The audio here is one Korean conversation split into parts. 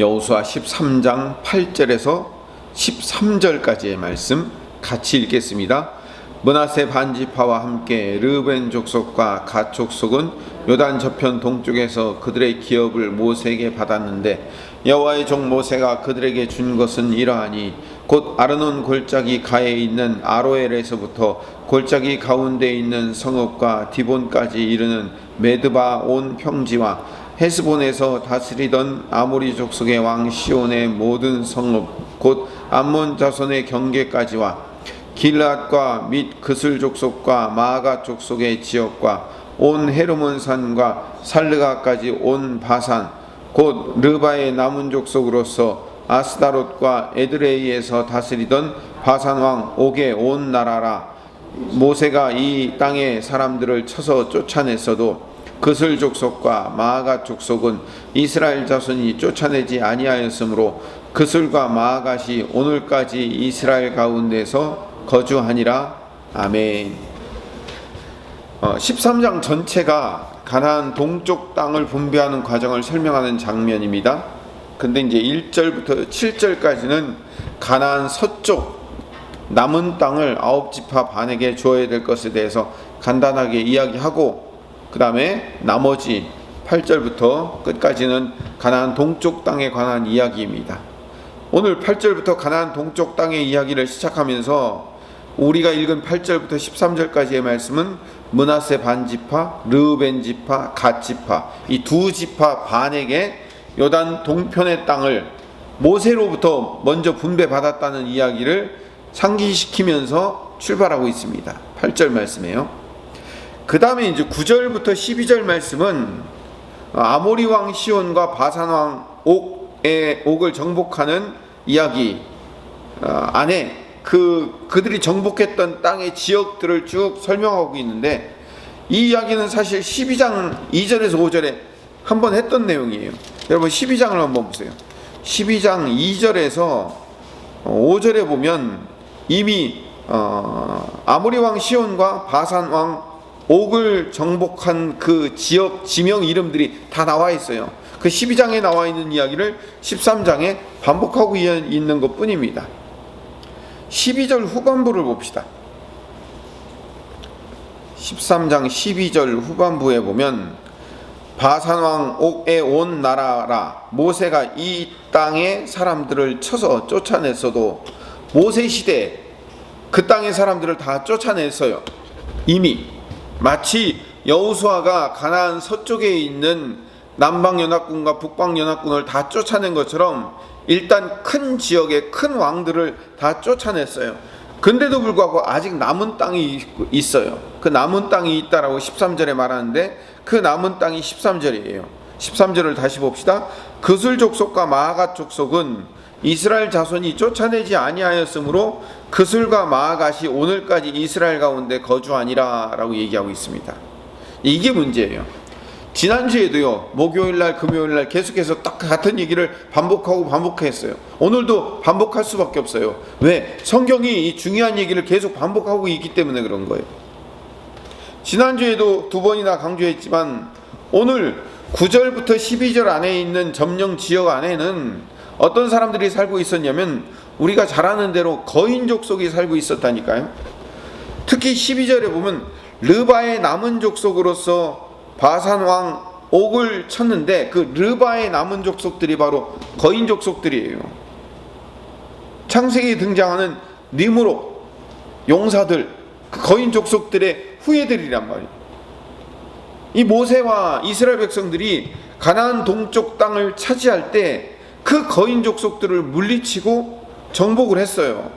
여호수아 13장 8절에서 13절까지의 말씀 같이 읽겠습니다. 문하세 반지파와 함께 르벤 족속과 갓 족속은 요단 저편 동쪽에서 그들의 기업을 모세에게 받았는데 여호와의 종 모세가 그들에게 준 것은 이러하니 곧 아르논 골짜기 가에 있는 아로엘에서부터 골짜기 가운데 있는 성읍과 디본까지 이르는 메드바 온 평지와 헤스본에서 다스리던 아모리 족속의 왕 시온의 모든 성읍 곧 암몬 자손의 경계까지와 길앗과 및 그슬 족속과 마가 족속의 지역과 온 헤르몬 산과 살르가까지 온 바산 곧 르바의 남은 족속으로서 아스다롯과 에드레이에서 다스리던 바산 왕 옥의 온 나라라. 모세가 이 땅의 사람들을 쳐서 쫓아냈어도 그슬 족속과 마아가 족속은 이스라엘 자손이 쫓아내지 아니하였으므로 그슬과 마아갓이 오늘까지 이스라엘 가운데서 거주하니라 아멘. 어, 13장 전체가 가나안 동쪽 땅을 분배하는 과정을 설명하는 장면입니다. 근데 이제 1절부터 7절까지는 가나안 서쪽 남은 땅을 아홉 지파 반에게 줘야 될 것에 대해서 간단하게 이야기하고 그 다음에 나머지 8절부터 끝까지는 가나안 동쪽 땅에 관한 이야기입니다. 오늘 8절부터 가나안 동쪽 땅의 이야기를 시작하면서 우리가 읽은 8절부터 13절까지의 말씀은 문하세 반지파, 르벤 지파, 갓 지파 이 두 지파 반에게 요단 동편의 땅을 모세로부터 먼저 분배받았다는 이야기를 상기시키면서 출발하고 있습니다. 8절 말씀이에요. 그 다음에 이제 9절부터 12절 말씀은 아모리 왕 시온과 바산 왕 옥의 옥을 정복하는 이야기 어, 안에 그 그들이 정복했던 땅의 지역들을 쭉 설명하고 있는데 이 이야기는 사실 12장 2절에서 5절에 한번 했던 내용이에요. 여러분 12장을 한번 보세요. 12장 2절에서 5절에 보면 이미 어, 아모리 왕 시온과 바산 왕 옥을 정복한 그 지역 지명 이름들이 다 나와 있어요. 그 12장에 나와 있는 이야기를 13장에 반복하고 있는 것 뿐입니다. 12절 후반부를 봅시다. 13장 12절 후반부에 보면 바산왕 옥에 온 나라라 모세가 이 땅의 사람들을 쳐서 쫓아냈어도 모세 시대 그 땅의 사람들을 다 쫓아냈어요. 이미 마치 여우수아가 가나안 서쪽에 있는 남방 연합군과 북방 연합군을 다 쫓아낸 것처럼 일단 큰 지역의 큰 왕들을 다 쫓아냈어요. 근데도 불구하고 아직 남은 땅이 있어요. 그 남은 땅이 있다라고 13절에 말하는데 그 남은 땅이 13절이에요. 13절을 다시 봅시다. 그술 족속과 마아갓 족속은 이스라엘 자손이 쫓아내지 아니하였으므로 그술과 마아갓이 오늘까지 이스라엘 가운데 거주하니라라고 얘기하고 있습니다. 이게 문제예요. 지난주에도요, 목요일 날, 금요일 날 계속해서 딱 같은 얘기를 반복하고 반복했어요. 오늘도 반복할 수밖에 없어요. 왜? 성경이 이 중요한 얘기를 계속 반복하고 있기 때문에 그런 거예요. 지난주에도 두 번이나 강조했지만 오늘 9절부터 12절 안에 있는 점령 지역 안에는 어떤 사람들이 살고 있었냐면 우리가 잘 아는 대로 거인족 속이 살고 있었다니까요. 특히 12절에 보면 르바의 남은 족속으로서 바산 왕 옥을 쳤는데 그 르바의 남은 족속들이 바로 거인 족속들이에요. 창세기에 등장하는 니무로 용사들 그 거인 족속들의 후예들이란 말이에요. 이 모세와 이스라엘 백성들이 가나안 동쪽 땅을 차지할 때 그 거인 족 속들을 물리치고 정복을 했어요.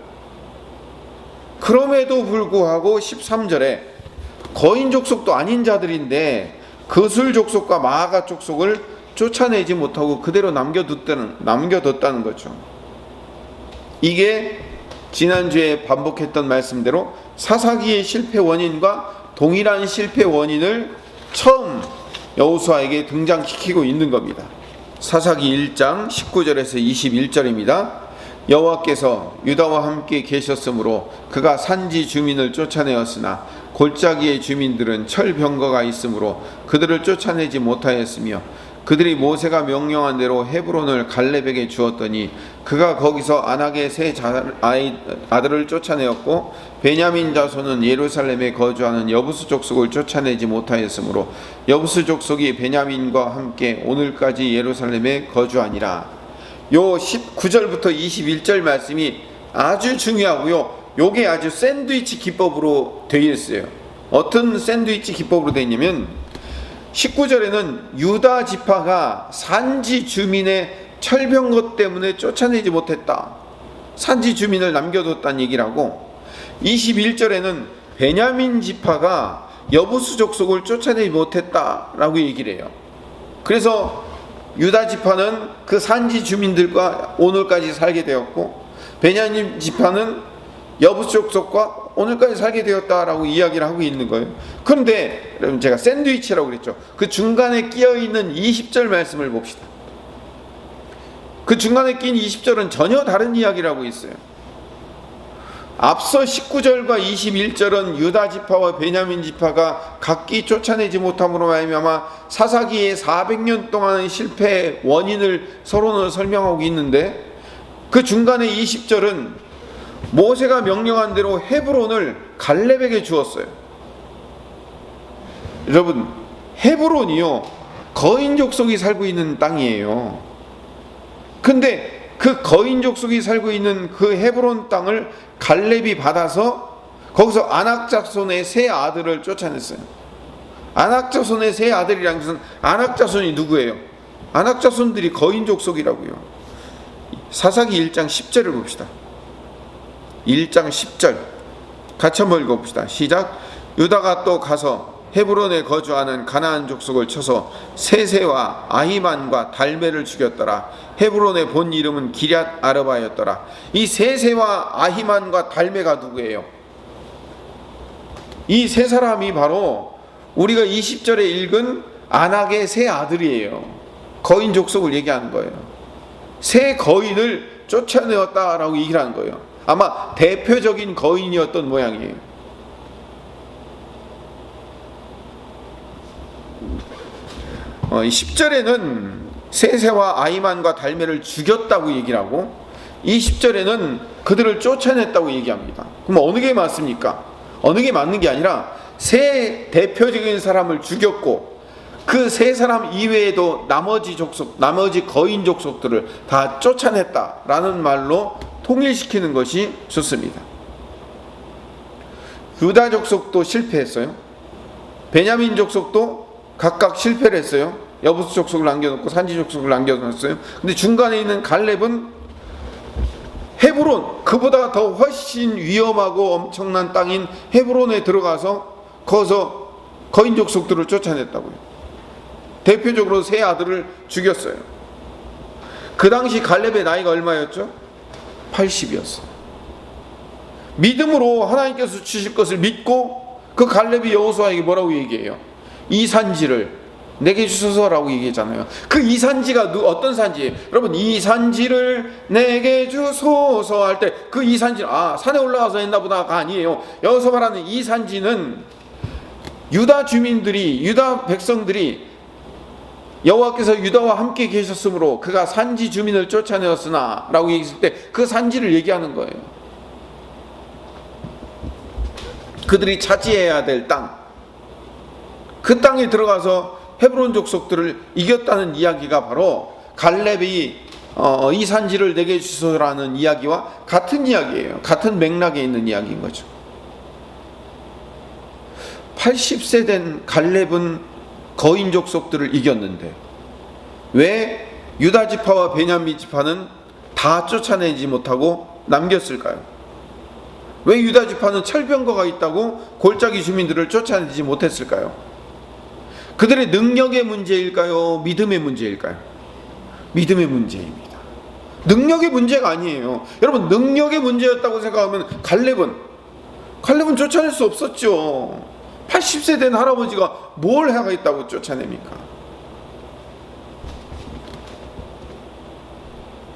그럼에도 불구하고 13절에 거인 족 속도 아닌 자들인데 그술 족속과 마아가 족속을 쫓아내지 못하고 그대로 남겨뒀다는 남겨뒀다는 거죠. 이게 지난주에 반복했던 말씀대로 사사기의 실패 원인과 동일한 실패 원인을 처음 여호수아에게 등장시키고 있는 겁니다. 사사기 1장 19절에서 21절입니다. 여호와께서 유다와 함께 계셨으므로 그가 산지 주민을 쫓아내었으나 골짜기의 주민들은 철병거가 있으므로 그들을 쫓아내지 못하였으며 그들이 모세가 명령한 대로 헤브론을 갈렙에게 주었더니 그가 거기서 안악의 세 자- 아이, 아들을 쫓아내었고 베냐민 자손은 예루살렘에 거주하는 여부수 족속을 쫓아내지 못하였으므로 여부수 족속이 베냐민과 함께 오늘까지 예루살렘에 거주하니라. 요 19절부터 21절 말씀이 아주 중요하고요. 요게 아주 샌드위치 기법으로 되어 있어요. 어떤 샌드위치 기법으로 되어 있냐면 19절에는 유다 지파가 산지 주민의 철병것 때문에 쫓아내지 못했다. 산지 주민을 남겨뒀다는 얘기를 하고 21절에는 베냐민 지파가 여부수 족속을 쫓아내지 못했다라고 얘기를 해요. 그래서 유다 지파는 그 산지 주민들과 오늘까지 살게 되었고 베냐민 지파는 여부수 족속과 오늘까지 살게 되었다라고 이야기를 하고 있는 거예요. 그런데 여러분 제가 샌드위치라고 그랬죠. 그 중간에 끼어 있는 20절 말씀을 봅시다. 그 중간에 낀 20절은 전혀 다른 이야기를 하고 있어요. 앞서 19절과 21절은 유다 지파와 베냐민 지파가 각기 쫓아내지 못함으로 말미암아 사사기의 400년 동안의 실패의 원인을 서로는 설명하고 있는데 그 중간에 20절은 모세가 명령한 대로 헤브론을 갈렙에게 주었어요. 여러분, 헤브론이요 거인 족속이 살고 있는 땅이에요. 근데 그 거인 족속이 살고 있는 그 헤브론 땅을 갈렙이 받아서 거기서 아낙 자손의 세 아들을 쫓아냈어요. 아낙 자손의 세 아들이란 것은 아낙 자손이 누구예요? 아낙 자손들이 거인 족속이라고요. 사사기 1장 10절을 봅시다. 1장 10절 같이 한번 읽어봅시다. 시작. 유다가 또 가서 헤브론에 거주하는 가나안 족속을 쳐서 세세와 아히만과 달메를 죽였더라. 헤브론의 본 이름은 기럇 아르바였더라. 이 세세와 아히만과 달메가 누구예요? 이 세 사람이 바로 우리가 20절에 읽은 아낙의 세 아들이에요. 거인 족속을 얘기하는 거예요. 세 거인을 쫓아내었다라고 얘기를 하는 거예요. 아마 대표적인 거인이었던 모양이에요. 어, 10절에는 세세와 아이만과 달메를 죽였다고 얘기를 하고 20절에는 그들을 쫓아냈다고 얘기합니다. 그럼 어느 게 맞습니까? 어느 게 맞는 게 아니라 세 대표적인 사람을 죽였고 그 세 사람 이외에도 나머지 족속, 나머지 거인 족속들을 다 쫓아냈다라는 말로 통일시키는 것이 좋습니다. 유다 족속도 실패했어요. 베냐민 족속도 각각 실패를 했어요. 여부수 족속을 남겨놓고 산지 족속을 남겨놓았어요. 근데 중간에 있는 갈렙은 헤브론 그보다 더 훨씬 위험하고 엄청난 땅인 헤브론에 들어가서 거기서 거인 족속들을 쫓아냈다고요. 대표적으로 세 아들을 죽였어요. 그 당시 갈렙의 나이가 얼마였죠? 80이었어요. 믿음으로 하나님께서 주실 것을 믿고 그 갈렙이 여호수아에게 뭐라고 얘기해요? 이 산지를 내게 주소서라고 얘기했잖아요. 그 이 산지가 누, 어떤 산지예요? 여러분 이 산지를 내게 주소서 할 때 그 이 산지 아 산에 올라가서 했나 보다가 아니에요. 여기서 말하는 이 산지는 유다 주민들이 유다 백성들이 여호와께서 유다와 함께 계셨으므로 그가 산지 주민을 쫓아내었으나라고 얘기했을 때 그 산지를 얘기하는 거예요. 그들이 차지해야 될 땅. 그 땅에 들어가서 헤브론 족속들을 이겼다는 이야기가 바로 갈렙이 어, 이 산지를 내게 주소라는 이야기와 같은 이야기예요. 같은 맥락에 있는 이야기인 거죠. 80세 된 갈렙은 거인 족 속들을 이겼는데 왜 유다 지파와 베냐민 지파는 다 쫓아내지 못하고 남겼을까요? 왜 유다 지파는 철병거가 있다고 골짜기 주민들을 쫓아내지 못했을까요? 그들의 능력의 문제일까요? 믿음의 문제일까요? 믿음의 문제입니다. 능력의 문제가 아니에요. 여러분 능력의 문제였다고 생각하면 갈렙은 갈렙은 쫓아낼 수 없었죠. 80세 된 할아버지가 뭘 하겠다고 쫓아냅니까?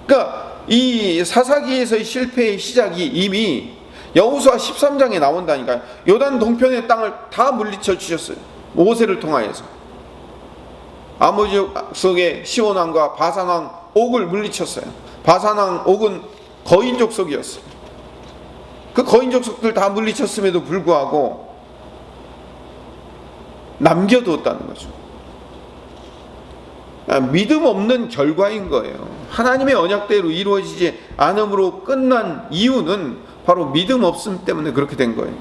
그러니까 이 사사기에서의 실패의 시작이 이미 여호수아 13장에 나온다니까요. 요단 동편의 땅을 다 물리쳐 주셨어요. 모세를 통하여서. 아모리 족속의 시온왕과 바산왕 옥을 물리쳤어요. 바산왕 옥은 거인 족 속이었어요. 그 거인 족 속들 다 물리쳤음에도 불구하고 남겨두었다는 거죠. 아, 믿음 없는 결과인 거예요. 하나님의 언약대로 이루어지지 않음으로 끝난 이유는 바로 믿음 없음 때문에 그렇게 된 거예요.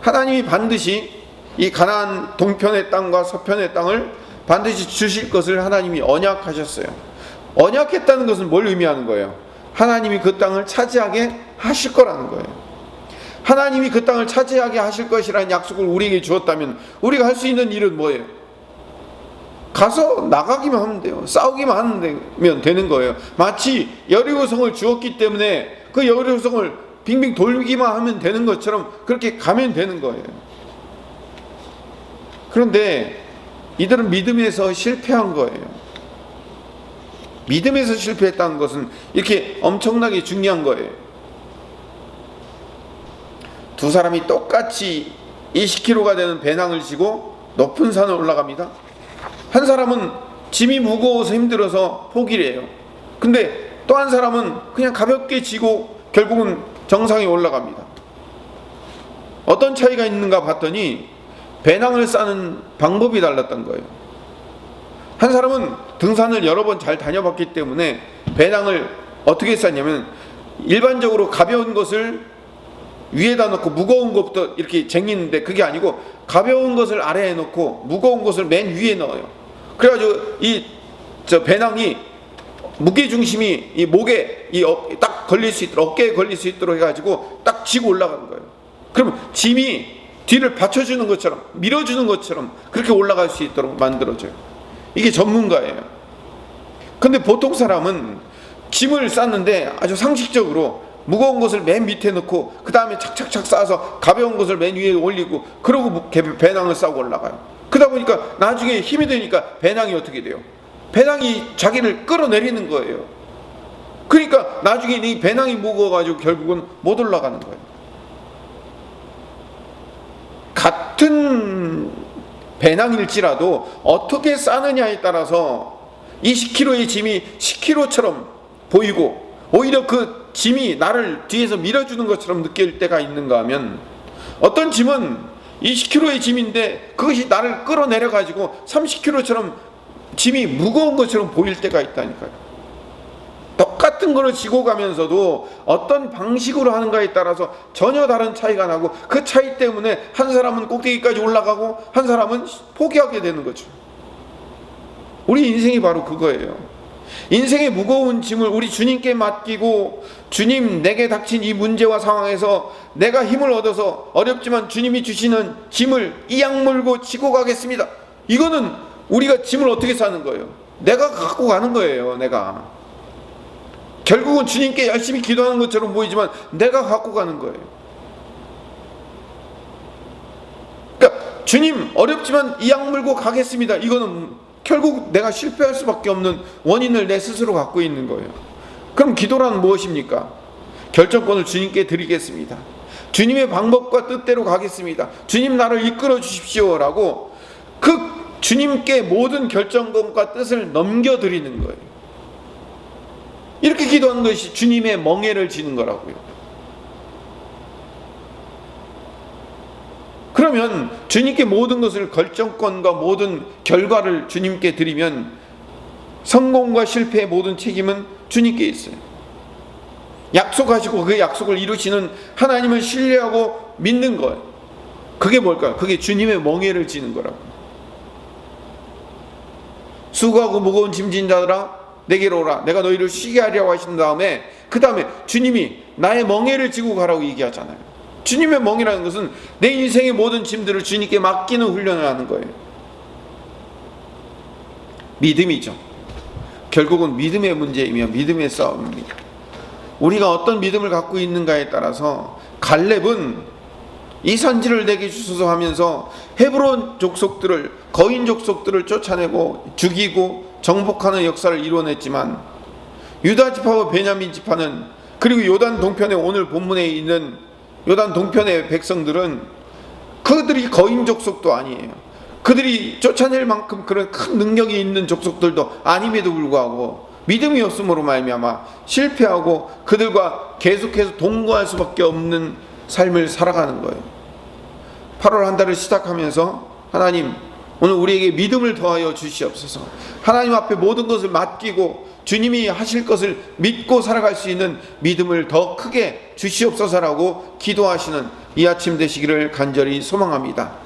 하나님이 반드시 이 가나안 동편의 땅과 서편의 땅을 반드시 주실 것을 하나님이 언약하셨어요. 언약했다는 것은 뭘 의미하는 거예요? 하나님이 그 땅을 차지하게 하실 거라는 거예요. 하나님이 그 땅을 차지하게 하실 것이라는 약속을 우리에게 주었다면 우리가 할 수 있는 일은 뭐예요? 가서 나가기만 하면 돼요. 싸우기만 하면 되는 거예요. 마치 여리고성을 주었기 때문에 그 여리고성을 빙빙 돌기만 하면 되는 것처럼 그렇게 가면 되는 거예요. 그런데 이들은 믿음에서 실패한 거예요. 믿음에서 실패했다는 것은 이렇게 엄청나게 중요한 거예요. 두 사람이 똑같이 20km가 되는 배낭을 지고 높은 산을 올라갑니다. 한 사람은 짐이 무거워서 힘들어서 포기를 해요. 근데 또 한 사람은 그냥 가볍게 지고 결국은 정상에 올라갑니다. 어떤 차이가 있는가 봤더니 배낭을 싸는 방법이 달랐던 거예요. 한 사람은 등산을 여러 번 잘 다녀봤기 때문에 배낭을 어떻게 쌌냐면 일반적으로 가벼운 것을 위에다 놓고 무거운 것부터 이렇게 쟁이는데 그게 아니고 가벼운 것을 아래에 놓고 무거운 것을 맨 위에 넣어요. 그래가지고 이 저 배낭이 무게 중심이 이 목에 이 딱 걸릴 수 있도록 어깨에 걸릴 수 있도록 해가지고 딱 쥐고 올라가는 거예요. 그러면 짐이 뒤를 받쳐주는 것처럼 밀어주는 것처럼 그렇게 올라갈 수 있도록 만들어져요. 이게 전문가예요. 근데 보통 사람은 짐을 쌌는데 아주 상식적으로 무거운 것을 맨 밑에 넣고 그 다음에 착착착 싸서 가벼운 것을 맨 위에 올리고 그러고 배낭을 싸고 올라가요. 그러다 보니까 나중에 힘이 드니까 배낭이 어떻게 돼요? 배낭이 자기를 끌어내리는 거예요. 그러니까 나중에 이 배낭이 무거워가지고 결국은 못 올라가는 거예요. 같은 배낭일지라도 어떻게 싸느냐에 따라서 20kg의 짐이 10kg처럼 보이고 오히려 그 짐이 나를 뒤에서 밀어주는 것처럼 느낄 때가 있는가 하면 어떤 짐은 20kg의 짐인데 그것이 나를 끌어내려 가지고 30kg처럼 짐이 무거운 것처럼 보일 때가 있다니까요. 똑같은 것을 지고 가면서도 어떤 방식으로 하는가에 따라서 전혀 다른 차이가 나고 그 차이 때문에 한 사람은 꼭대기까지 올라가고 한 사람은 포기하게 되는 거죠. 우리 인생이 바로 그거예요. 인생의 무거운 짐을 우리 주님께 맡기고 주님 내게 닥친 이 문제와 상황에서 내가 힘을 얻어서 어렵지만 주님이 주시는 짐을 이악 물고 지고 가겠습니다. 이거는 우리가 짐을 어떻게 사는 거예요? 내가 갖고 가는 거예요. 내가. 결국은 주님께 열심히 기도하는 것처럼 보이지만 내가 갖고 가는 거예요. 그러니까 주님 어렵지만 이악 물고 가겠습니다. 이거는 결국 내가 실패할 수밖에 없는 원인을 내 스스로 갖고 있는 거예요. 그럼 기도란 무엇입니까? 결정권을 주님께 드리겠습니다. 주님의 방법과 뜻대로 가겠습니다. 주님 나를 이끌어 주십시오라고 그 주님께 모든 결정권과 뜻을 넘겨 드리는 거예요. 이렇게 기도하는 것이 주님의 멍해를 지는 거라고요. 그러면 주님께 모든 것을 결정권과 모든 결과를 주님께 드리면 성공과 실패의 모든 책임은 주님께 있어요. 약속하시고 그 약속을 이루시는 하나님을 신뢰하고 믿는 것. 그게 뭘까요? 그게 주님의 멍해를 지는 거라고. 수고하고 무거운 짐진 자들아 내게로 오라. 내가 너희를 쉬게 하려고 하신 다음에 그 다음에 주님이 나의 멍에를 지고 가라고 얘기하잖아요. 주님의 멍이라는 것은 내 인생의 모든 짐들을 주님께 맡기는 훈련을 하는 거예요. 믿음이죠. 결국은 믿음의 문제이며 믿음의 싸움입니다. 우리가 어떤 믿음을 갖고 있는가에 따라서 갈렙은 이 산지를 내게 주소서 하면서 헤브론 족속들을 거인 족속들을 쫓아내고 죽이고 정복하는 역사를 이루어냈지만 유다 지파와 베냐민 지파는 그리고 요단 동편의 오늘 본문에 있는 요단 동편의 백성들은 그들이 거인 족속도 아니에요. 그들이 쫓아낼 만큼 그런 큰 능력이 있는 족속들도 아님에도 불구하고 믿음이 없음으로 말미암아 실패하고 그들과 계속해서 동거할 수밖에 없는 삶을 살아가는 거예요. 8월 한 달을 시작하면서 하나님 오늘 우리에게 믿음을 더하여 주시옵소서. 하나님 앞에 모든 것을 맡기고 주님이 하실 것을 믿고 살아갈 수 있는 믿음을 더 크게 주시옵소서라고 기도하시는 이 아침 되시기를 간절히 소망합니다.